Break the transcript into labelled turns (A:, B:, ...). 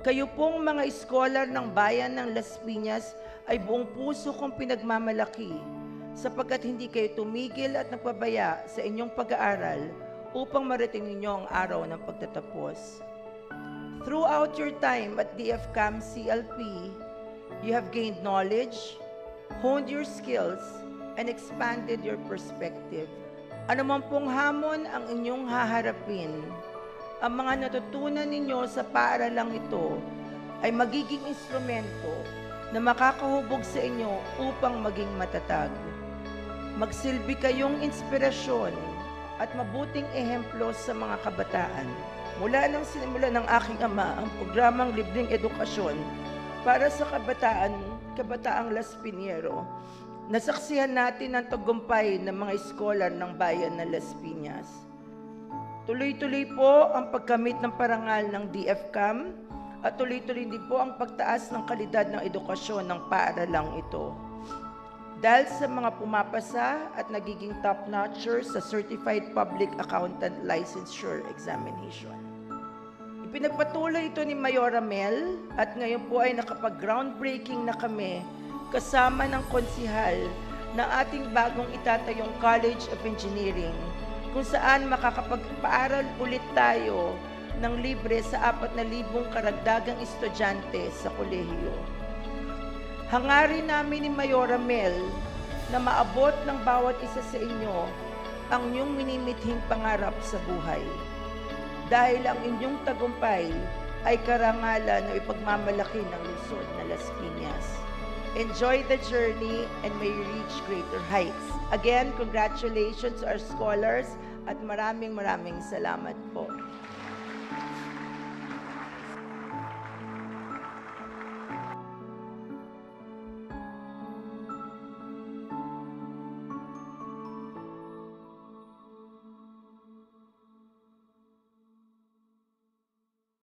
A: Kayo pong mga scholar ng bayan ng Las Piñas ay buong puso kong pinagmamalaki sapagkat hindi kayo tumigil at nagpabaya sa inyong pag-aaral upang marating ninyo ang araw ng pagtatapos. Throughout your time at DFCAM CLP, you have gained knowledge, honed your skills, and expanded your perspective. Ano man pong hamon ang inyong haharapin, ang mga natutunan ninyo sa paaralang ito ay magiging instrumento na makakahubog sa inyo upang maging matatag. Magsilbi kayong inspirasyon at mabuting ehemplo sa mga kabataan. Mula nang sinimula ng aking ama ang programang libreng edukasyon para sa kabataan, kabataang Las Piñero, nasaksihan natin ang tagumpay ng mga eskolar ng bayan ng Las Piñas. Tuloy-tuloy po ang pagkamit ng parangal ng DFCAM at tuloy-tuloy din po ang pagtaas ng kalidad ng edukasyon ng paaralang ito. Dahil sa mga pumapasa at nagiging top-notcher sa Certified Public Accountant Licensure Examination. Ipinagpatuloy ito ni Mayora Mel at ngayon po ay nakapag-groundbreaking na kami kasama ng konsihal ng ating bagong itatayong College of Engineering kung saan makakapagpaaral ulit tayo ng libre sa 4,000 karagdagang estudyante sa kolehiyo. Hangarin namin ni Mayora Mel na maabot ng bawat isa sa inyo ang inyong minimithing pangarap sa buhay. Dahil ang inyong tagumpay ay karangalan na ipagmamalaki ng lungsod na Las Piñas. Enjoy the journey and may you reach greater heights. Again, congratulations to our scholars at maraming maraming salamat po.